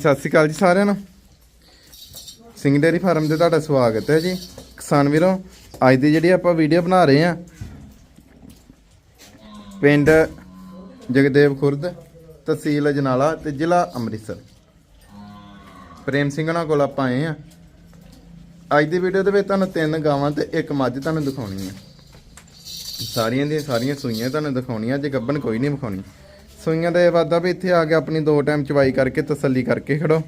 ਸਤਿ ਸ਼੍ਰੀ ਅਕਾਲ ਜੀ ਸਾਰਿਆਂ ਨੂੰ। ਸਿੰਘ ਡੇਰੀ ਫਾਰਮ ਤੇ ਤੁਹਾਡਾ ਸਵਾਗਤ ਹੈ ਜੀ। ਕਿਸਾਨ ਵੀਰੋ, ਅੱਜ ਦੀ ਜਿਹੜੀ ਆਪਾਂ ਵੀਡੀਓ ਬਣਾ ਰਹੇ ਆ ਪਿੰਡ ਜਗਦੇਵ ਖੁਰਦ, ਤਹਿਸੀਲ ਅਜਨਾਲਾ ਤੇ ਜ਼ਿਲ੍ਹਾ ਅੰਮ੍ਰਿਤਸਰ। ਪ੍ਰੇਮ ਸਿੰਘ ਨਾਲ ਕੋਲ ਆਪਾਂ ਆਏ ਆ ਅੱਜ ਦੀ ਵੀਡੀਓ ਦੇ ਵਿੱਚ ਤੁਹਾਨੂੰ ਤਿੰਨ ਗਾਵਾਂ ਤੇ ਇੱਕ ਮੱਝ ਤੁਹਾਨੂੰ ਦਿਖਾਉਣੀ ਆ ਸਾਰੀਆਂ ਦੀਆਂ ਸਾਰੀਆਂ ਸੂਈਆਂ ਤੁਹਾਨੂੰ ਦਿਖਾਉਣੀਆਂ ਜੇ ਗੱਬਨ ਕੋਈ ਨਹੀਂ ਵਿਖਾਉਣੀ। ਸੂਈਆਂ ਦਾ ਇਹ ਵਾਦਾ ਵੀ ਇੱਥੇ ਆ ਕੇ ਆਪਣੀ ਦੋ ਟਾਈਮ ਚਵਾਈ ਕਰਕੇ ਤਸੱਲੀ ਕਰਕੇ ਖੜੋ।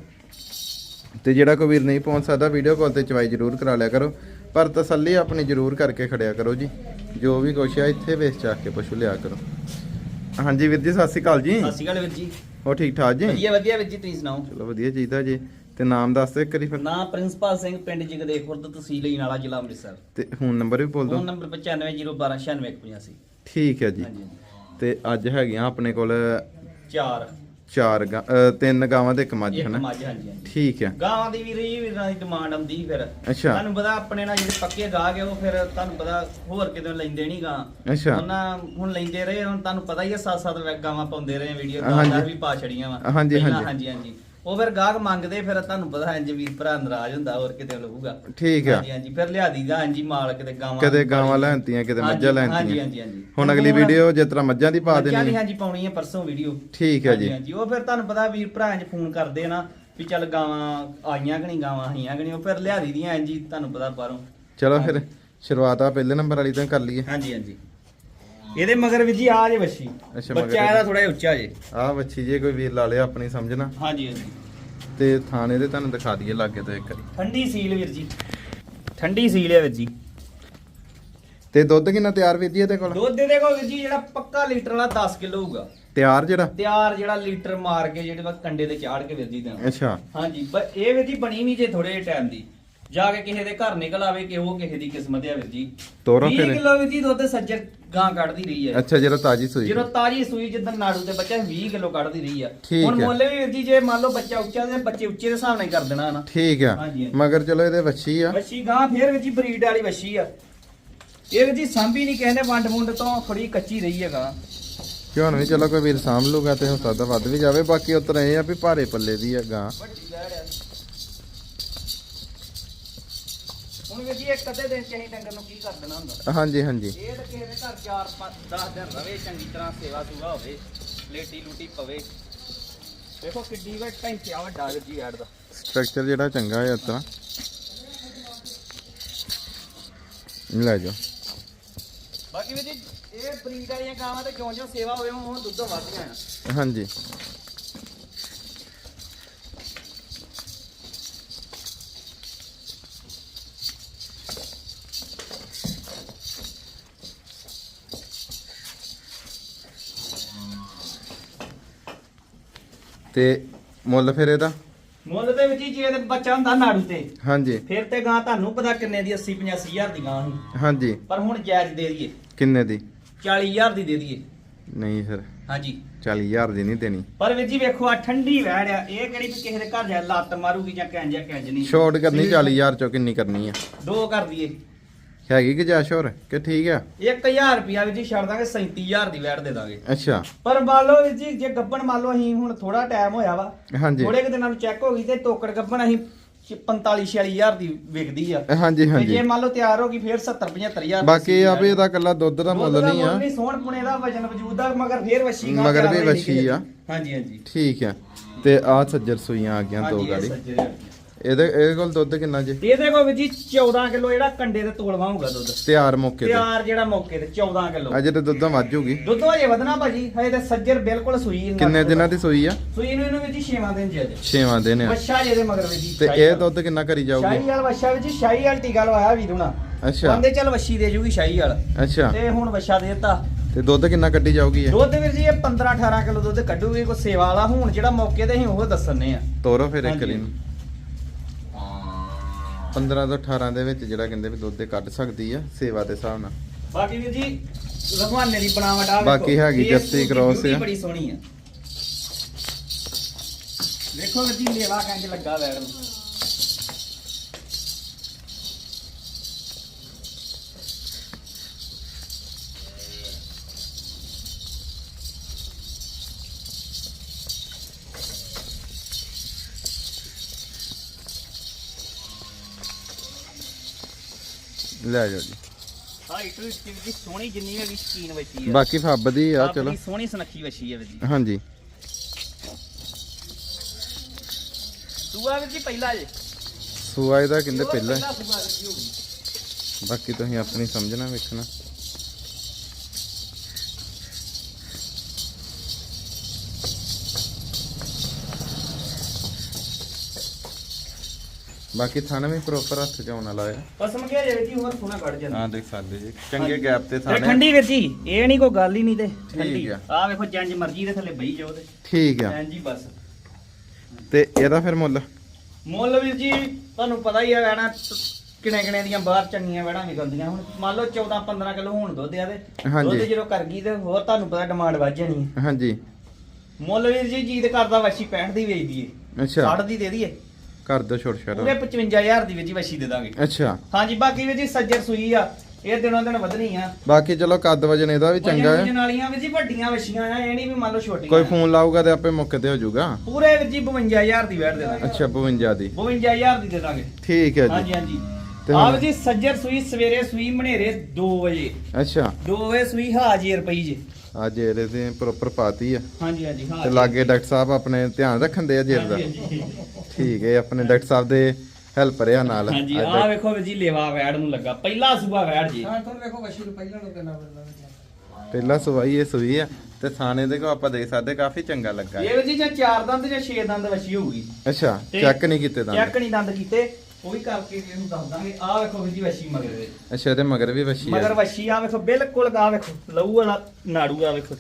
ਤੇ ਜਿਹੜਾ ਕੋਈ ਵੀਰ ਨਹੀਂ ਪਹੁੰਚ ਸਕਦਾ ਵੀਡੀਓ ਕਾਲ ਤੇ ਚਵਾਈ ਜ਼ਰੂਰ ਕਰਾ ਲਿਆ ਕਰੋ। ਪਰ ਤਸੱਲੀ ਆਪਣੀ ਜ਼ਰੂਰ ਕਰਕੇ ਖੜਿਆ ਕਰੋ ਜੀ। ਜੋ ਵੀ ਕੁਛ ਆ ਇੱਥੇ ਵੇਚ ਚਾਹ ਕੇ ਪਸ਼ੂ ਲਿਆ ਕਰੋ। ਹਾਂਜੀ ਵੀਰ ਜੀ ਸਤਿ ਸ਼੍ਰੀ ਅਕਾਲ ਜੀ। ਸਤਿ ਸ਼੍ਰੀ ਅਕਾਲ ਵੀਰ ਜੀ। ਹੋ ਠੀਕ ਠਾਕ ਜੀ? ਵਧੀਆ ਵਧੀਆ ਵੀਰ ਜੀ ਤੁਸੀਂ ਸੁਣਾਓ? ਚਲੋ ਵਧੀਆ ਚਾਹੀਦਾ ਜੀ। ਤੇ ਨਾਮ ਦੱਸ ਦਿਓ ਇੱਕ ਵਾਰੀ ਫਿਰ। ਨਾਮ ਪ੍ਰਿੰਸੀਪਲ ਸਿੰਘ ਪਿੰਡ ਜਗਦੇ ਖੁਰਦ ਤਹਿਸੀਲ ਈਨਾਲਾ ਜ਼ਿਲ੍ਹਾ ਅੰਮ੍ਰਿਤਸਰ। ਤੇ ਫੋਨ ਨੰਬਰ ਵੀ ਬੋਲ ਫੋਨ ਦਿਓ ਨੰਬਰ 9501296185 ਠੀਕ ਹੈ ਜੀ। ਹਾਂਜੀ। ਤੇ ਅੱਜ ਹੈਗੀਆਂ ਆਪਣੇ ਕੋਲ ਚਾਰ। ਚਾਰ ਗਾਂ ਅ, ਤਿੰਨ ਗਾਵਾਂ ਤੇ ਇੱਕ ਮੱਝ ਇੱਕ ਹਨਾ? ਮੱਝ ਹਾਂਜੀ ਹਾਂਜੀ। ਠੀਕ ਹੈ ਗਾਵਾਂ ਦੀ ਵੀਰ ਜੀ ਵੀਰਾਂ ਦੀ ਡਿਮਾਂਡ ਆਉਂਦੀ ਫਿਰ। ਅੱਛਾ। ਤੁਹਾਨੂੰ ਪਤਾ ਆਪਣੇ ਨਾਲ ਜਿਹੜੇ ਪੱਕੇ ਗਾਹਕ ਆ ਉਹ ਫਿਰ ਤੁਹਾਨੂੰ ਪਤਾ ਹੋਰ ਕਿਤੇ ਲੈਂਦੇ ਨਹੀਂ ਗਾਂ। ਅੱਛਾ। ਉਹਨਾਂ ਹੁਣ ਲੈਂਦੇ ਰਹੇ ਹੁਣ ਤੁਹਾਨੂੰ ਪਤਾ ਹੀ ਆ ਸੱਤ ਸੱਤ ਵੈ- ਗਾਵਾਂ ਪਾਉਂਦੇ ਰਹੇ ਵੀਡੀਓ ਹਾਂਜੀ। ਗਾਂ ਵੀ ਪਾ ਛੜੀਆਂ ਵਾ। ਹਾਂਜੀ। ਹਾਂਜੀ ਹਾਂਜੀ। ਉਹ ਫਿਰ ਗਾਹਕ ਮੰਗਦੇ ਫਿਰ ਤੁਹਾਨੂੰ ਪਤਾ ਇੰਜ ਵੀਰ ਭਰਾ ਨਾਰਾਜ਼ ਹੁੰਦਾ ਹੋਰ ਕਿਤੇ ਲਊਗਾ। ਠੀਕ ਆ। ਹਾਂਜੀ ਹਾਂਜੀ ਫਿਰ ਲਿਆ ਦੀਦਾ ਹਾਂਜੀ ਮਾਲ ਕਿਤੇ ਗਾਵਾਂ ਕਦੇ ਗਾਵਾਂ ਲੈਣਤੀਆਂ ਕਿਤੇ ਹਾਂਜੀ, ਮੱਝਾਂ ਹਾਂਜੀ ਲੈਣਤੀਆਂ ਹਾਂਜੀ ਹਾਂਜੀ। ਹੁਣ ਅਗਲੀ ਵੀਡੀਓ ਜਿਸ ਤਰ੍ਹਾਂ ਮੱਝਾਂ ਦੀ ਪਾ ਦੇਣੀ ਹਾਂਜੀ ਪਾਉਣੀ ਹੈ ਪਰਸੋਂ ਵੀਡੀਓ ਠੀਕ ਹੈ ਜੀ। ਹਾਂਜੀ ਉਹ ਫਿਰ ਤੁਹਾਨੂੰ ਪਤਾ ਵੀਰ ਭਰਾ ਇੰਜ ਫੋਨ ਕਰਦੇ ਨਾ ਵੀ ਚੱਲ ਗਾਵਾਂ ਆਈਆਂ ਕਿ ਨਹੀਂ ਗਾਵਾਂ ਆਈਆਂ ਕਿ ਨਹੀਂ ਉਹ ਫਿਰ ਲਿਆ ਦੀਦੀਆਂ ਇੰਜ ਹੀ ਤੁਹਾਨੂੰ ਪਤਾ ਬਾਹਰੋਂ। ਚਲੋ ਫਿਰ ਸ਼ੁਰੂਆਤ ਆ ਪਹਿਲੇ ਨੰਬਰ ਵਾਲੀ ਤੋਂ ਕਰ ਲਈਏ। ਹਾਂਜੀ ਹਾਂਜੀ। ਇਹਦੇ ਮਗਰ ਵੀ ਜੀ ਆ ਜੇ ਅੱਛਾ, ਮਗਰ ਬੱਚਾ ਇਹਦਾ। ਥੋੜਾ ਜਿਹਾ ਉੱਚਾ ਜੇ। ਆਹ ਵੱਛੀ ਜੇ ਕੋਈ ਵੀਰ ਲਾ ਲਿਆ ਆਪਣੀ ਸਮਝਣਾ ਹਾਂਜੀ ਹਾਂਜੀ। ਤੇ ਥਾਣੇ ਦੇ ਤੁਹਾਨੂੰ ਦਿਖਾ ਦਈਏ ਲਾਗੇ ਤੋਂ ਇੱਕ ਵਾਰੀ। ਠੰਡੀ ਸੀਲ ਵੀਰ ਜੀ। ਠੰਡੀ ਸੀਲ ਹੈ ਵੀਰ ਜੀ। ਤੇ ਦੁੱਧ ਕਿੰਨਾ ਤਿਆਰ ਵੀਰ ਜੀ ਇਹਦੇ ਕੋਲ? ਦੁੱਧ ਦੇ ਦੇਖੋ ਵੀਰ ਜੀ ਜਿਹੜਾ ਪੱਕਾ ਲੀਟਰ ਵਾਲਾ 10 ਕਿਲੋ ਹੋਊਗਾ। ਤਿਆਰ ਜਿਹੜਾ? ਤਿਆਰ ਜਿਹੜਾ ਲੀਟਰ ਮਾਰ ਕੇ ਜਿਹੜੇ ਵਾ ਕੰਡੇ ਤੇ ਚਾੜ ਕੇ ਵੀਰ ਜੀ ਦੇਣਾ। ਅੱਛਾ। ਹਾਂਜੀ ਪਰ ਇਹ ਵੀਰ ਜੀ ਬਣੀ ਨਹੀਂ ਜੇ ਥੋੜੇ ਟਾਈਮ ਦੀ। ਜਾ ਕੇ ਕਿਸੇ ਦੇ ਘਰ ਨਿਕਲ ਆਵੇ ਕਿ ਉਹ ਕਿਸੇ ਦੀ ਕਿਸਮਤ ਹੈ ਵੀਰ ਜੀ। ਤੋਰੋ 20 ਫਿਰ। ਕਿਲੋ ਵੀਰ ਜੀ ਦੁੱਧ ਸੱਜਰ ਗਾਂ ਕੱਢਦੀ ਰਹੀ ਹੈ। ਅੱਛਾ ਜਿਹੜਾ ਤਾਜੀ ਸੂਈ। ਜਦੋਂ ਤਾਜੀ ਸੂਈ ਜਿੱਦਣ ਨਾੜੂ ਤੇ ਬੱਚਾ 20 ਕਿਲੋ ਕੱਢਦੀ ਰਹੀ ਆ। ਠੀਕ ਹੁਣ ਹੈ। ਮੁੱਲ ਵੀ ਵੀਰ ਜੀ ਜੇ ਮੰਨ ਲਓ ਬੱਚਾ ਉੱਚਾ ਤੇ ਬੱਚੇ ਉੱਚੇ ਦੇ ਹਿਸਾਬ ਨਾਲ ਹੀ ਕਰ ਦੇਣਾ ਨਾ ਠੀਕ ਆ। ਹਾਂਜੀ, ਹਾਂਜੀ। ਮਗਰ ਚਲੋ ਇਹਦੇ ਵੱਛੀ ਆ। ਵੱਛੀ ਗਾਂ ਫੇਰ ਵੀਰ ਜੀ ਬਰੀਡ ਵਾਲੀ ਵੱਛੀ ਆ। ਇਹ ਵੀਰ ਜੀ ਸਾਂਭੀ ਨਹੀਂ ਕਹਿੰਦੇ ਵੰਡ ਮੁੰਡ ਤੋਂ ਥੋੜੀ ਕੱਚੀ ਰਹੀ ਹੈ ਗਾਂ। ਕਿ ਹੁਣ ਵੀ ਚਲੋ ਕੋਈ ਵੀਰ ਸਾਂਭ ਲੂਗਾ ਤੇ ਹੋ ਸਕਦਾ ਵੱਧ ਵੀ ਜਾਵੇ। ਬਾਕੀ ਉਤਰ ਇਹ ਆ ਵੀ ਭਾਰੇ ਪੱਲੇ ਦੀ ਆ ਗਾਂ। ਵੱਡੀ ਆ। ਹੁਣ ਵੀਰ ਜੀ ਇੱਕ ਅੱਧੇ ਦਿਨ ਚ ਅਸੀਂ ਡੰਗਰ ਨੂੰ ਕੀ ਕਰ ਦੇਣਾ ਹੁੰਦਾ? ਹਾਂਜੀ ਹਾਂਜੀ। ਇਹ ਤਾਂ ਕਿਸੇ ਦੇ ਘਰ 4 5 10 ਦਿਨ ਰਵੇ ਚੰਗੀ ਤਰ੍ਹਾਂ ਸੇਵਾ ਸੁਗਾ ਹੋਵੇ ਲੇਟੀ ਲੂਟੀ ਪਵੇ। ਦੇਖੋ ਕਿੱਡੀ ਵੇ ਟੈਂਕਿਆ ਵੱਡਾ ਵੀਰ ਜੀ ਐਡ ਦਾ। ਸਟਰਕਚਰ ਜਿਹੜਾ ਚੰਗਾ ਹੈ ਉਤਰਾ ਲੈ ਜਾਓ। ਬਾਕੀ ਵੀਰ ਜੀ ਇਹ ਬਰੀਡ ਵਾਲੀਆਂ ਗਾਵਾਂ ਤੇ ਜਿਉਂ ਜਿਉਂ ਸੇਵਾ ਹੋਵੇ ਹੁਣ ਦੁੱਧ ਵੱਧ ਜਾਣਾ ਹਾਂਜੀ। ਤੇ ਮੁੱਲ ਫਿਰ ਇਹਦਾ? ਮੁੱਲ ਦੇ ਵਿੱਚ ਜੀ ਤੇ ਬੱਚਾ ਹੁੰਦਾ ਨਾੜੂ ਤੇ ਹਾਂਜੀ। ਫਿਰ ਤੇ ਗਾਂ ਤੁਹਾਨੂੰ ਪਤਾ ਕਿੰਨੇ ਦੀ 80 85 ਹਜ਼ਾਰ ਦੀ ਗਾਂ ਸੀ। ਹਾਂਜੀ। ਪਰ ਹੁਣ ਜਾਇਜ਼ ਦੇ ਦਈਏ। ਕਿੰਨੇ ਦੀ? 40 ਹਜ਼ਾਰ ਦੀ ਦੇ ਦਈਏ। ਨਹੀਂ ਸਰ ਹਾਂਜੀ। 40000 ਦੀ ਨਹੀਂ ਦੇਣੀ। ਪਰ ਵੀਰ ਜੀ ਵੇਖੋ ਆ ਠੰਡੀ ਵੈੜ ਆ ਇਹ ਕਿਹੜੀ ਵੀ ਕਿਸੇ ਦੇ ਘਰ ਜਾ ਲੱਤ ਮਾਰੂਗੀ ਜਾਂ ਕਿੰਜ ਜਾਂ ਕਿੰਜ ਨਹੀਂ। ਸ਼ਾਰਟ ਕਰਨੀ 40000 ਚੋਂ ਕਿੰਨੀ ਕਰਨੀ ਆ? ਦੋ ਕਰ ਦਈਏ। ਹੈਗੀ ਕਿ ਜਾ ਸ਼ੋਰ? ਕਿ ਠੀਕ ਆ? 1000 ਰੁਪਿਆ ਵੀ ਜੀ ਛੱਡ ਦਾਂਗੇ 37000 ਦੀ ਵੈਟ ਦੇ ਦਾਂਗੇ। ਅੱਛਾ। ਪਰ ਮੰਨ ਲਓ ਵੀਰ ਜੀ ਜੇ ਗੱਬਣ ਮੰਨ ਲਓ ਅਸੀਂ ਹੁਣ ਥੋੜਾ ਟਾਈਮ ਹੋਇਆ ਵਾ ਹਾਂਜੀ। ਥੋੜੇ ਕਿ ਦਿਨਾਂ ਨੂੰ ਚੈੱਕ ਹੋ ਗਈ ਤੇ ਟੋਕੜ ਗੱਬਣ ਅਸੀਂ 45 46000 ਦੀ ਵਿਕਦੀ ਆ। ਹਾਂਜੀ ਹਾਂਜੀ। ਜੇ ਮੰਨ ਲਓ ਤਿਆਰ ਹੋ ਗਈ ਫਿਰ 70 75000 ਬਾਕੀ ਇਹ ਆ ਵੀ ਇਹਦਾ ਕੱਲਾ ਦੁੱਧ ਦਾ ਮੁੱਲ ਨਹੀਂ ਆ। ਨਹੀਂ ਸੋਹਣ ਪੁਣੇ ਦਾ ਵਜਨ ਵਜੂਦ ਦਾ ਮਗਰ ਫੇਰ ਵਸ਼ੀ ਗਾਂ ਮਗਰ ਵੀ ਤਿਆਰ ਹੋਈ ਵੱਛੀ ਨਿਕਲੀ। ਆ। ਹਾਂਜੀ ਹਾਂਜੀ। ਠੀਕ ਆ। ਤੇ ਆ ਸੱਜਰ ਸੂਈਆਂ ਆ ਗਈਆਂ ਦੋ ਗਾੜੀ। ਇਹਦੇ ਇਹਦੇ ਕੋਲ ਦੁੱਧ ਕਿੰਨਾ ਜੇ? ਇਹਦੇ ਕੋਲ ਵੀ ਜੀ 14 ਕਿਲੋ ਜਿਹੜਾ ਕੰਡੇ ਤੇ ਤੋਲਵਾ ਹੋਊਗਾ ਦੁੱਧ। ਤਿਆਰ ਮੌਕੇ ਤੇ। ਤਿਆਰ ਜਿਹੜਾ ਮੌਕੇ ਤੇ 14 ਕਿਲੋ। ਅਜੇ ਤੇ ਦੁੱਧਾਂ ਵਾਜੂਗੀ ਦੁੱਧ ਹਜੇ ਵਧਣਾ ਭਾਜੀ ਹਜੇ ਤੇ ਸੱਜਰ ਬਿਲਕੁਲ ਸੂਈ ਨਾ ਕਿੰਨੇ ਦਿਨਾਂ ਦੀ ਸੂਈ ਆ? ਸੂਈ ਨੂੰ ਇਹਨੂੰ ਵੀ ਜੀ 6ਵਾਂ ਦਿਨ ਜੇ ਅੱਜ। 6ਵਾਂ ਦਿਨ ਆ। ਵੱਛਾ ਜਿਹਦੇ ਮਗਰ ਵੀ ਜੀ ਤੇ ਇਹ ਦੁੱਧ ਕਿੰਨਾ ਕਰੀ ਜਾਊਗੀ? ਸ਼ਾਹੀ ਵਾਲ ਵੱਛਾ ਵਿੱਚ ਸ਼ਾਹੀ ਵਾਲ ਟੀਕਾ ਲਵਾਇਆ ਵੀ ਦੁਣਾ ਅੱਛਾ। ਬੰਦੇ ਚੱਲ ਵੱਛੀ ਦੇ ਜੂਗੀ ਸ਼ਾਹੀ ਵਾਲ। ਅੱਛਾ। ਤੇ ਹੁਣ ਵੱਛਾ ਦੇਤਾ। ਤੇ ਦੁੱਧ ਕਿੰਨਾ ਕੱਢੀ ਜਾਊਗੀ ਇਹ? ਦੁੱਧ ਵੀਰ ਜੀ ਇਹ 15 18 ਕਿਲੋ ਦੁੱਧ ਕੱਢੂਗੀ ਕੋਈ ਸੇਵਾ ਵਾਲਾ। ਹੁਣ ਜਿਹੜਾ ਮੌਕੇ ਤੇ ਅਸੀਂ ਉਹ ਦੱਸਣੇ ਆ। ਤੋਰੋ ਫਿਰ ਇੱਕ ਹਾਂਜੀ। ਵਾਰੀ ਨੂੰ 15 ਤੋਂ 18 ਦੇ ਵਿੱਚ ਜਿਹੜਾ ਕਹਿੰਦੇ ਵੀ ਦੁੱਧ ਦੇ ਕੱਢ ਸਕਦੀ ਆ ਸੇਵਾ ਦੇ ਹਿਸਾਬ ਨਾਲ। ਬਾਕੀ ਵੀਰ ਜੀ ਰਖਵਾਨੇ ਦੀ ਬਣਾਵਟ ਆ ਬਾਕੀ ਹੈਗੀ ਜੱਸੀ beauty ਆ। ਬੜੀ ਸੋਹਣੀ ਆ। ਦੇਖੋ ਵੀਰ ਜੀ ਲੇਵਾ ਕੰਜ ਲੱਗਾ ਵੈੜ ਨੂੰ। ਲੈ ਜਾਓ ਜੀ। ਹਾਈ ਟੂ ਇਸ ਦੀ ਸੋਹਣੀ ਜਿੰਨੀ ਹੈਗੀ ਸ਼ਕੀਨ ਵਛੀ ਆ। ਬਾਕੀ ਆ ਚਲੋ। ਦੀ ਸੋਹਣੀ ਸੁਨੱਖੀ ਵਛੀ ਹੈ ਵੀਰ ਜੀ। ਹਾਂਜੀ। ਸੂਆ ਵੀਰ ਜੀ ਪਹਿਲਾ ਜੇ। ਸੂਆ ਇਹਦਾ ਕਹਿੰਦੇ ਪਹਿਲਾਂ? ਪਹਿਲਾ ਸੂਆ ਵੀਰ ਜੀ ਹੋਊਗੀ ਬਾਕੀ ਤੁਸੀਂ ਆਪਣੀ ਸਮਝਣਾ ਵੇਖਣਾ। ਬਾਕੀ ਥਾਣਾ ਵੀ ਪ੍ਰੋਪਰ ਹੱਥ ਚ ਆਉਣ ਵਾਲਾ ਹੈ ਪਸਮ ਗਿਆ ਜੇ ਜੀ ਹੋਰ ਸੋਹਣਾ ਕੱਢ ਜਾਂਦਾ ਹਾਂ ਦੇਖ ਸਕਦੇ ਜੀ ਚੰਗੇ ਗੈਪ ਤੇ ਤੇ ਥਾਣੇ। ਠੰਡੀ ਵੀਰ ਜੀ ਇਹ ਨਹੀਂ ਕੋਈ ਗੱਲ ਹੀ ਨਹੀਂ ਤੇ ਠੰਡੀ। ਆ। ਆ ਵੇਖੋ ਜੰਜ ਮਰਜ਼ੀ ਦੇ ਥੱਲੇ ਬਈ ਜਾਓ ਤੇ। ਠੀਕ ਆ। ਹਾਂਜੀ ਬਸ। ਤੇ ਇਹਦਾ ਫਿਰ ਮੁੱਲ? ਮੁੱਲ ਵੀਰ ਜੀ ਤੁਹਾਨੂੰ ਪਤਾ ਹੀ ਹੈ ਨਾ ਕਿਣੇ ਕਿਣੇ ਦੀਆਂ ਬਾਹਰ ਚੰਗੀਆਂ ਵੜਾਂ ਨਿਕਲਦੀਆਂ ਹੁਣ ਮੰਨ ਲਓ 14 15 ਕਿਲੋ ਹੁਣ ਦੁੱਧ ਆ ਤੇ ਹਾਂਜੀ। ਦੁੱਧ ਜਦੋਂ ਕਰ ਗਈ ਤੇ ਹੋਰ ਤੁਹਾਨੂੰ ਪਤਾ ਡਿਮਾਂਡ ਵੱਧ ਜਾਣੀ ਹੈ ਹਾਂਜੀ। ਮੁੱਲ ਵੀਰ ਜੀ ਜੀਤ ਕਰਦਾ ਵਸ਼ੀ 65 ਦੀ ਵੇਚ ਦਈਏ। ਅੱਛਾ। 60 ਦੀ ਦੇ ਦਈਏ। ਕਰ ਦੋ ਛੋਟ ਪੂਰੇ ਛੋਟ 55000 ਦੀ ਵਿੱਚ ਹੀ ਦੇ ਦਾਂਗੇ। ਅੱਛਾ। ਹਾਂਜੀ ਬਾਕੀ ਵੀਰ ਜੀ ਸੱਜਰ ਸੂਈ ਆ ਇਹ ਦਿਨੋਂ ਦਿਨ ਵਧਣੀ ਆ। ਬਾਕੀ ਚਲੋ ਕੱਦ ਵਜਨ ਇਹਦਾ ਵੀ ਚੰਗਾ ਹੈ। ਵਾਲੀਆਂ ਵੀਰ ਜੀ ਵੱਡੀਆਂ ਵਸ਼ੀਆਂ ਆ ਇਹ ਨਹੀਂ ਵੀ ਮੰਨ ਲਓ ਛੋਟੀਆਂ ਕੋਈ। ਫੋਨ ਲਾਊਗਾ ਤੇ ਆਪੇ ਮੌਕੇ ਤੇ ਹੋ ਜਾਊਗਾ। ਪੂਰੇ ਵੀਰ ਜੀ 52000 ਦੀ ਵੈਟ ਦੇ ਦਾਂਗੇ ਅੱਛਾ 52 ਦੀ। 52000 ਦੀ ਦੇ ਦਾਂਗੇ। ਠੀਕ ਹੈ ਹਾਂਜੀ ਜੀ। ਹਾਂਜੀ ਤੇ ਆਪ ਜੀ ਸੱਜਰ ਸੂਈ ਸਵੇਰੇ ਸੂਈ ਮਨੇਰੇ 2 ਵਜੇ। ਅੱਛਾ। 2 ਵਜੇ ਸੂਈ ਹਾਜ਼ਰ ਪਈ ਜੇ। ਅੱਜ ਇਹਦੇ ਤੇ ਪ੍ਰੋਪਰ ਪਾਤੀ ਆ। ਹਾਂਜੀ ਹਾਂਜੀ ਤੇ ਹਾਜ਼ਰ ਲਾਗੇ ਡਾਕਟਰ ਸਾਹਿਬ ਆਪਣੇ ਧਿਆਨ ਰੱਖਣ ਦੇ ਆ ਜੇਰ ਦਾ। ਠੀਕ ਹੈ ਆਪਣੇ ਡਾਕਟਰ ਸਾਹਿਬ ਦੇ ਹੈਲਪਰ ਆ ਨਾਲ। ਹਾਂਜੀ ਆਹ ਵੇਖੋ ਜੀ ਲੇਵਾ ਵੈੜ ਨੂੰ ਲੱਗਾ। ਪਹਿਲਾ ਸੂਆ ਵੈੜ ਜੀ। ਹਾਂ ਤੁਹਾਨੂੰ ਵੇਖੋ ਵਸ਼ੀ ਨੂੰ ਪਹਿਲਾਂ ਨੂੰ ਕਿੰਨਾ ਮਿਲਦਾ ਪਹਿਲਾ ਸਵਾਈ ਇਹ ਸੂਈ ਆ। ਤੇ ਥਾਣੇ ਦੇ ਕੋ ਆਪਾਂ ਦੇਖ ਸਕਦੇ ਕਾਫੀ ਚੰਗਾ ਲੱਗਾ। ਇਹ ਜੀ ਜਾਂ ਚਾਰ ਦੰਦ ਜਾਂ ਛੇ ਦੰਦ ਵਛੀ ਹੋਊਗੀ। ਅੱਛਾ ਤੇ ਚੈੱਕ ਨਹੀਂ ਕੀਤੇ ਚੈੱਕ ਦੰਦ ਨਹੀਂ ਦੰਦ ਕੀਤੇ। ਉਹ ਵੀ ਕਰਕੇ ਵੀ ਇਹਨੂੰ ਦੱਸ ਦਾਂਗੇ ਆਹ ਵੇਖੋ ਜੀ ਵਛੀ ਮਗਰ। ਦੇ ਅੱਛਾ ਇਹਦੇ ਮਗਰ ਵੀ ਵਸ਼ੀ ਮਗਰ ਆ ਵਛੀ ਆ ਵੇਖੋ ਬਿਲਕੁਲ ਆ ਵੇਖੋ ਲਹੂ ਵਾਲਾ ਨਾੜੂ ਆ ਵੇਖੋ।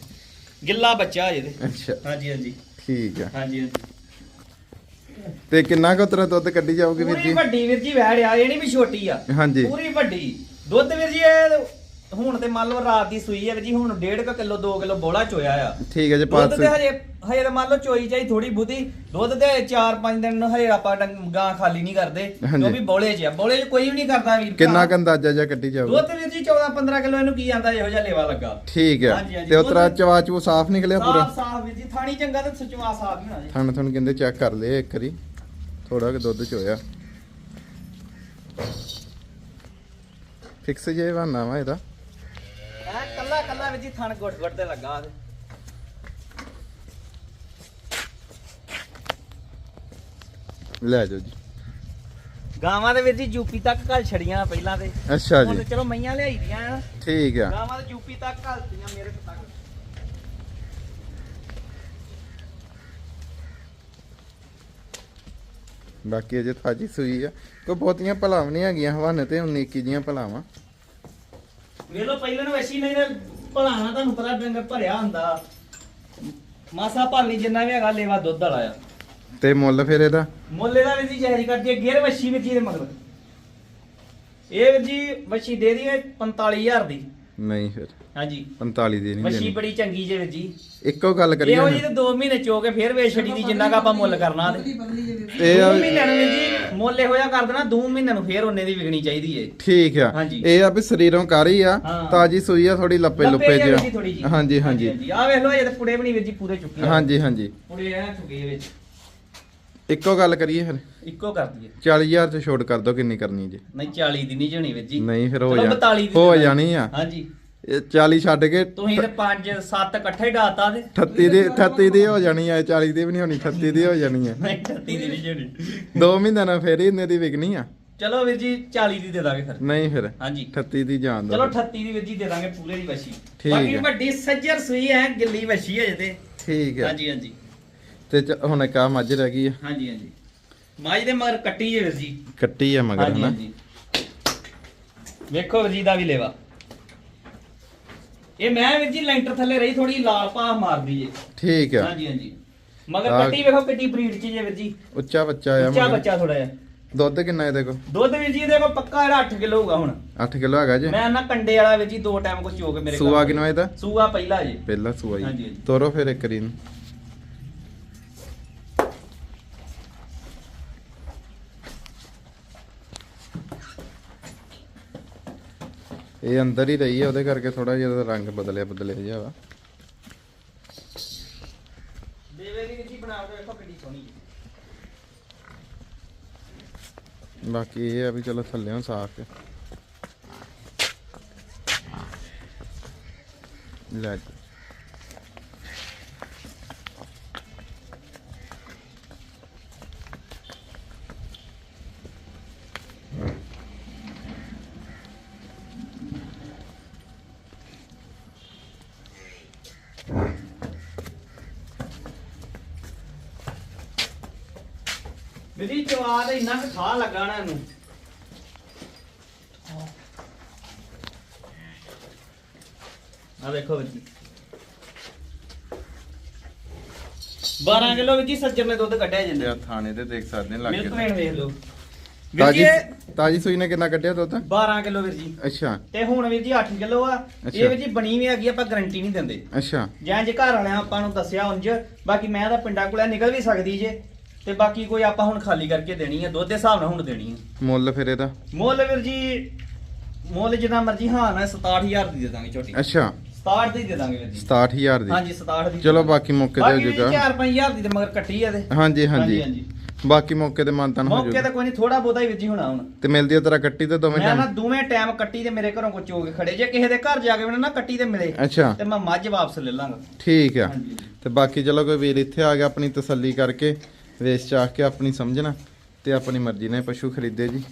ਗਿੱਲਾ ਬੱਚਾ ਜਿਹਦੇ ਅੱਛਾ। ਹਾਂਜੀ ਹਾਂਜੀ। ਠੀਕ ਆ। ਹਾਂਜੀ ਹਾਂਜੀ। ਤੇ ਕਿੰਨਾ ਕੁ ਤਰਾ ਦੁੱਧ ਕੱਢੀ ਜਾਊਗੀ ਵੀਰ ਪੂਰੀ ਜੀ? ਵੱਡੀ ਵੀਰ ਜੀ ਵੈੜ ਆ ਇਹ ਨਹੀਂ ਵੀ ਛੋਟੀ ਆ। ਹਾਂਜੀ। ਪੂਰੀ ਵੱਡੀ। ਦੁੱਧ ਵੀਰ ਜੀ ਇਹ ਹੁਣ ਤੇ ਮੰਨ ਲਓ ਰਾਤ ਦੀ ਸੂਈ ਹੈ ਜੀ ਹੁਣ 1.5 ਕਿਲੋ 2 ਕਿਲੋ ਬੋਲਾ ਚੋਇਆ ਆ। ਠੀਕ ਹੈ ਜੀ ਦੁੱਧ ਪਾਸ ਤੇ ਹਜੇ ਹਜੇ ਤਾਂ ਮੰਨ ਲਓ ਚੋਈ ਚਾਈ ਥੋੜੀ ਬੁੱਧੀ ਦੁੱਧ ਤੇ 4-5 ਦਿਨ ਹਜੇ ਆਪਾਂ ਗਾਂ ਖਾਲੀ ਨਹੀਂ ਕਰਦੇ ਹਾਂਜੀ। ਕਿਉਂਕਿ ਬੋਲੇ 'ਚ ਆ। ਬੋਲੇ 'ਚ ਕੋਈ ਵੀ ਨਹੀਂ ਕਰਦਾ ਵੀਰ ਕਿੰਨਾ। ਕੁ ਅੰਦਾਜ਼ਾ ਜਿਹਾ ਕੱਢੀ ਜਾਊਗੀ? ਦੁੱਧ ਵੀਰ ਜੀ 14-15 ਕਿਲੋ ਇਹਨੂੰ ਕੀ ਆਂਦਾ ਇਹੋ ਜਿਹਾ ਲੇਵਾ ਲੱਗਾ। ਠੀਕ ਹੈ। ਤੇ ਉਤਰਾ ਦੁੱਧ- ਚਵਾ ਚੂ ਸਾਫ਼ ਨਿਕਲਿਆ ਪੂਰਾ? ਸਾਫ਼ ਸਾਫ਼ ਵੀਰ ਜੀ ਥਾਣੀ ਚੰਗਾ ਤੇ ਸਚਵਾ ਸਾਫ਼ ਹੀ ਹੋਣਾ ਜੀ। ਥਣ ਥਣ ਕਹਿੰਦੇ ਚੈੱਕ ਕਰ ਲਏ ਇੱਕ ਵਾਰੀ। ਥੋੜਾ ਕਿ ਦੁੱਧ ਚ ਹੋਇਆ ਫਿਕਸ ਜੇ ਬਹਾਨਾ ਵਾ ਇਹਦਾ। ਕੱਲਾ ਵੀਰ ਜੀ ਥਣ ਗੁੱਟ ਗੁੱਟ ਤੇ ਲੱਗਾ ਤੇ ਲੈ ਜਾਓ ਜੀ। ਗਾਵਾਂ ਦੇ ਵੀਰ ਜੀ ਯੂਪੀ ਤੱਕ ਘਲ ਛੜੀਆਂ ਪਹਿਲਾਂ ਤੇ। ਅੱਛਾ ਹੁਣ ਜੀ ਚਲੋ ਮਈਆਂ ਲਿਆਈ ਦੀਆਂ ਆ। ਠੀਕ ਆ। ਗਾਵਾਂ ਤੇ ਯੂਪੀ ਤੱਕ ਘਲਤੀਆਂ ਮੇਰੇ ਤੱਕ। ਬਾਕੀ ਅਜੇ ਤਾਜੀ ਸੂਈ ਆ। ਕੋਈ ਬਹੁਤੀਆਂ ਭਲਾਵਾਂ ਨਹੀਂ ਹੈਗੀਆਂ ਹਵਾਨੇ ਤੇ 19 21 ਜੀਆਂ ਭਲਾਵਾਂ। ਵੇਲੋ ਪਹਿਲਾਂ ਨੂੰ ਵੈਸੀ ਨਹੀਂ ਤੇ ਭਲਾਣਾ ਤੁਹਾਨੂੰ ਪਤਾ ਡੰਗਰ ਭਰਿਆ ਹੁੰਦਾ। ਮਾਸਾ ਭਾਲੀ ਜਿੰਨਾ ਵੀ ਹੈਗਾ ਲੇਵਾ ਦੁੱਧ ਵਾਲਾ ਆ। ਤੇ ਮੁੱਲ ਫਿਰ ਇਹਦਾ? ਮੁੱਲੇ ਦਾ ਵੀ ਜੀ ਜਾਇਜ਼ ਕਰਦੀ ਹੈ ਗੇਰ ਵੱਛੀ ਵਿੱਚ ਇਹਦੇ ਮਗਰ। ਇਹ ਵੀਰ ਜੀ ਵੱਛੀ ਦੇ ਦੀ 45000 ਦੀ। ਨਹੀਂ ਫਿਰ। ਹਾਂਜੀ। 45 ਦੀ ਨਹੀਂ ਦੇਣੀ। ਬੜੀ ਚੰਗੀ ਜੇ ਵੀਰ ਜੀ। ਇੱਕੋ ਗੱਲ ਕਰੀਏ ਇਹੋ ਜੀ। ਤੇ 2 ਮਹੀਨੇ ਚੋ ਕੇ ਫੇਰ ਵੇਚ ਛੜੀ ਦੀ ਜਿੰਨਾ ਕਾ ਆਪਾਂ ਮੁੱਲ ਕਰਨਾ ਤੇ। ਇਹ ਆ ਦੋ ਵੀ- ਮਹੀਨਿਆਂ ਨੂੰ ਵੀਰ ਜੀ ਮੁੱਲ ਇਹੋ ਜਿਹਾ ਕਰ ਦੇਣਾ 2 ਮਹੀਨਿਆਂ ਨੂੰ ਫੇਰ ਉਹਨੇ ਦੀ ਵਿਕਣੀ ਚਾਹੀਦੀ ਏ। ਠੀਕ ਆ। ਹਾਂਜੀ। ਇਹ ਆ ਵੀ ਸਰੀਰੋਂ ਕਰ ਆ ਹਾਂ। ਤਾਜੀ ਸੂਈ ਆ ਥੋੜੀ ਲੱਪੇ ਲੁੱਪੇ ਜਿਹੀ ਜਿਹਾ। ਥੋੜੀ ਜੀ। ਹਾਂਜੀ ਹਾਂਜੀ। ਆ ਵੇਖ ਲਓ ਇਹ ਤੇ ਪੁੜੇ ਵੀ ਨਹੀਂ ਵੀਰ ਜੀ ਪੂਰੇ ਚੁੱਕੇ ਆ। ਹਾਂਜੀ ਹਾਂਜੀ। ਪੁੜੇ ਐ ਚੁੱਕੇ ਵਿੱਚ। ਇੱਕੋ ਗੱਲ ਕਰੀਏ ਫਿਰ। ਇੱਕੋ ਕਰ ਦਈਏ। 40000 ਚ ਛੋਟ ਕਰ ਦੋ ਕਿੰਨੀ ਕਰਨੀ ਜੀ। ਨਹੀਂ 40 ਦੀ ਨਹੀਂ ਜਣੀ ਵੀਰ ਜੀ। ਨਹੀਂ ਫਿਰ ਹੋ ਚਲੋ ਜਾ 42 ਦੀ ਹੋ ਦੇ। ਜਾਣੀ ਆ। ਹਾਂਜੀ। ਇਹ 40 ਛੱਡ ਕੇ ਤੁਸੀਂ ਤੇ 5 7 ਇਕੱਠੇ ਡਾਤਾ ਤੇ। 38 ਦੀ 38 ਦੀ ਹੋ ਜਾਣੀ ਆ 40 ਦੀ ਵੀ ਨਹੀਂ ਹੋਣੀ 38 ਦੀ ਹੋ ਜਾਣੀ ਆ। ਨਹੀਂ 38 ਦੀ ਨਹੀਂ ਜਣੀ। ਦੋ ਮਹੀਨਿਆਂ ਨਾਲ ਫੇਰ ਹੀ ਇੰਨੇ ਦੀ ਵਿਕਣੀ ਆ। ਚਲੋ ਵੀਰ ਜੀ 40 ਦੀ ਦੇ ਦਾਂਗੇ ਫਿਰ। ਨਹੀਂ ਫਿਰ ਹਾਂਜੀ। 38 ਦੀ ਜਾਣ ਚਲੋ ਦੋ 38 ਦੀ ਵੀਰ ਜੀ ਦੇ ਦਾਂਗੇ ਪੂਰੇ ਦੀ ਵਸ਼ੀ। ਠੀਕ ਬਾਕੀ ਹੈ। ਵੱਡੀ ਸੱਜਰ ਸੂਈ ਹੈ ਗਿੱਲੀ ਵਸ਼ੀ ਹੈ ਜੇ ਤੇ। ਠੀਕ ਹੈ ਹਾਂਜੀ ਹਾਂਜੀ। ਤੇ ਚ- ਹੁਣ ਇੱਕ ਆ ਮੱਝ ਰਹਿ ਗਈ ਆ। ਹਾਂਜੀ ਹਾਂਜੀ। ਮਾਝ ਦੇ ਮਗਰ ਕੱਟੀ ਜੇ ਵੀਰ ਜੀ ਕੱਟੀ ਆ ਮਗਰ ਹਾਂਜੀ ਹਨਾ? ਵੇਖੋ ਵੀਰ ਜੀ ਦਾ ਵੀ ਲੈਵਾ। ਇਹ ਮੈਂ ਵੀਰ ਜੀ ਲੈਂਟਰ ਥੱਲੇ ਰਹੀ ਥੋੜੀ ਲਾਲ ਪਾ ਮਾਰਦੀ ਜੇ ਠੀਕ ਆ। ਹਾਂਜੀ ਹਾਂਜੀ। ਮਗਰ ਆਹ- ਕੱਟੀ ਵੇਖੋ ਕਿੱਡੀ ਬਰੀਡ ਚ ਜੇ ਵੀਰ ਜੀ। ਉੱਚਾ ਬੱਚਾ ਆ ਉੱਚਾ ਮਗਰ। ਬੱਚਾ ਥੋੜਾ ਜਿਹਾ। ਦੁੱਧ ਕਿੰਨਾ ਇਹਦੇ ਕੋਲ? ਦੁੱਧ ਵੀਰ ਜੀ ਇਹਦੇ ਪੱਕਾ ਜਿਹੜਾ 8 ਕਿਲੋ ਹੋਊਗਾ ਹੁਣ। 8 ਕਿਲੋ ਹੈਗਾ ਜੀ। ਮੈਂ ਨਾ ਕੰਡੇ ਵਾਲਾ ਵੀਰ ਜੀ ਦੋ ਟਾਈਮ ਕੋ ਚੋ ਕੇ ਮੇਰੇ ਸੂਆ ਕਿੰਨਾ ਇਹਦਾ? ਸੂਆ ਪਹਿਲਾ ਜੀ। ਪਹਿਲਾ ਸੂਆ ਹਾਂਜੀ, ਜੀ ਹਾਂਜੀ। ਤੋਰੋ ਫਿਰ ਇੱਕ ਰੀਨ। ਇਹ ਅੰਦਰ ਹੀ ਰਹੀ ਹੈ ਉਹਦੇ ਕਰਕੇ ਥੋੜਾ ਜਿਹਾ ਰੰਗ ਬਦਲਿਆ ਬਦਲਿਆ ਜਿਹਾ ਵਾ। ਬਾਕੀ ਇਹ ਵੀ ਚਲੋ ਥੱਲੇੋਂ ਸਾਫ਼ ਹੈ। ਲੈ ਜੀ। ਵੀਰ ਜੀ ਜਵਾ ਦਾ ਇੰਨਾ ਕੁ ਖਾ ਲੱਗਾ ਨਾ ਇਹਨੂੰ। ਆ ਦੇਖੋ ਵੀਰ ਜੀ। 12 ਕਿਲੋ ਵੀਰ ਜੀ ਸੱਜਰ ਨੇ ਦੁੱਧ ਕੱਢਿਆ ਜਿੰਨੇ। ਆ ਥਾਣੇ ਤੇ ਦੇਖ ਸਕਦੇ ਨੇ ਲੱਗੇ ਮਿਲਕ ਵੇਣ ਵੇਖ ਲਓ। ਵੀਰ ਜੀ ਤਾਜੀ ਇਹ ਤਾਜੀ ਸੂਈ ਨੇ ਕਿੰਨਾ ਕੱਢਿਆ ਦੁੱਧ? 12 ਕਿਲੋ ਵੀਰ ਜੀ। ਅੱਛਾ। ਤੇ ਹੁਣ ਵੀਰ ਜੀ 8 ਕਿਲੋ ਆ। ਅੱਛਾ। ਇਹ ਵੀਰ ਜੀ ਬਣੀ ਵੀ ਹੈਗੀ ਆਪਾਂ ਗਾਰੰਟੀ ਨਹੀਂ ਦਿੰਦੇ। ਅੱਛਾ। ਜਾਂ ਜੇ ਘਰ ਵਾਲਿਆਂ ਆਪਾਂ ਨੂੰ ਦੱਸਿਆ ਉਂਝ ਬਾਕੀ ਮੈਂ ਤਾਂ ਪਿੰਡਾਂ ਕੋਲੇ ਨਿਕਲ ਵੀ ਸਕਦੀ ਜੇ। ਤੇ ਬਾਕੀ ਕੋਈ ਆਪਾਂ ਹੁਣ ਖਾਲੀ ਕਰਕੇ ਦੇਣੀ ਆ ਦੁੱਧ ਦੇ ਹਿਸਾਬ ਨਾਲ ਹੁਣ ਦੇਣੀ ਆ। ਮੁੱਲ ਫਿਰ ਇਹਦਾ? ਮੁੱਲ ਵੀਰ ਜੀ ਮੁੱਲ ਜਿੰਨਾ ਮਰਜ਼ੀ ਹਾਂ ਨਾ 67000 ਦੀ ਦੇ ਦਾਂਗੇ ਝੋਟੀ ਅੱਛਾ। 67 ਦੀ ਦੇ ਦਾਂਗੇ ਵੀਰ ਜੀ। 67000 ਦੀ। ਹਾਂਜੀ 67 ਦੀ। ਚਲੋ ਬਾਕੀ ਮੌਕੇ ਤੇ ਹੋ ਬਾਕੀ ਜਾਊਗਾ। 4-5000 ਦੀ ਤੇ ਮਗਰ ਕੱਟੀ ਆ ਤੇ। ਹਾਂਜੀ ਹਾਂਜੀ। ਬਾਕੀ ਮੌਕੇ ਤੇ ਮਾਨਤਨ ਹੋ ਮੌਕੇ ਜਾਊਗਾ। ਤੇ ਕੋਈ ਨਹੀਂ ਥੋੜਾ ਬਹੁਤਾ ਹੀ ਵੀਰ ਜੀ ਹੋਣਾ ਹੁਣ। ਤੇ ਮਿਲਦੀ ਆ ਤੇਰਾ ਕੱਟੀ ਤੇ ਦੋਵੇਂ ਮੈਂ ਨਾ ਟਾਈਮ ਦੋਵੇਂ ਟਾਈਮ ਕੱਟੀ ਤੇ ਮੇਰੇ ਘਰੋਂ ਕੋ ਚੋ ਕੇ ਖੜੇ। ਜੇ ਕਿਸੇ ਦੇ ਘਰ ਜਾ ਕੇ ਮੈਨੂੰ ਨਾ ਕੱਟੀ ਤੇ ਮਿਲੇ ਅੱਛਾ। ਤੇ ਮੈਂ ਮੱਝ ਵਾਪਸ ਲੈ ਲਾਂਗਾ। ਠੀਕ ਆ। ਤੇ ਬਾਕੀ ਚਲੋ ਕੋਈ ਵੀਰ ਇੱਥੇ ਆ ਗਿਆ ਆਪਣੀ ਤਸੱਲੀ ਕਰਕੇ। ਵੇਚ ਚਾਹ ਕੇ ਆਪਣੀ ਸਮਝਣਾ ਤੇ ਆਪਣੀ ਮਰਜ਼ੀ ਨਾਲ ਪਸ਼ੂ ਖਰੀਦੇ ਜੀ।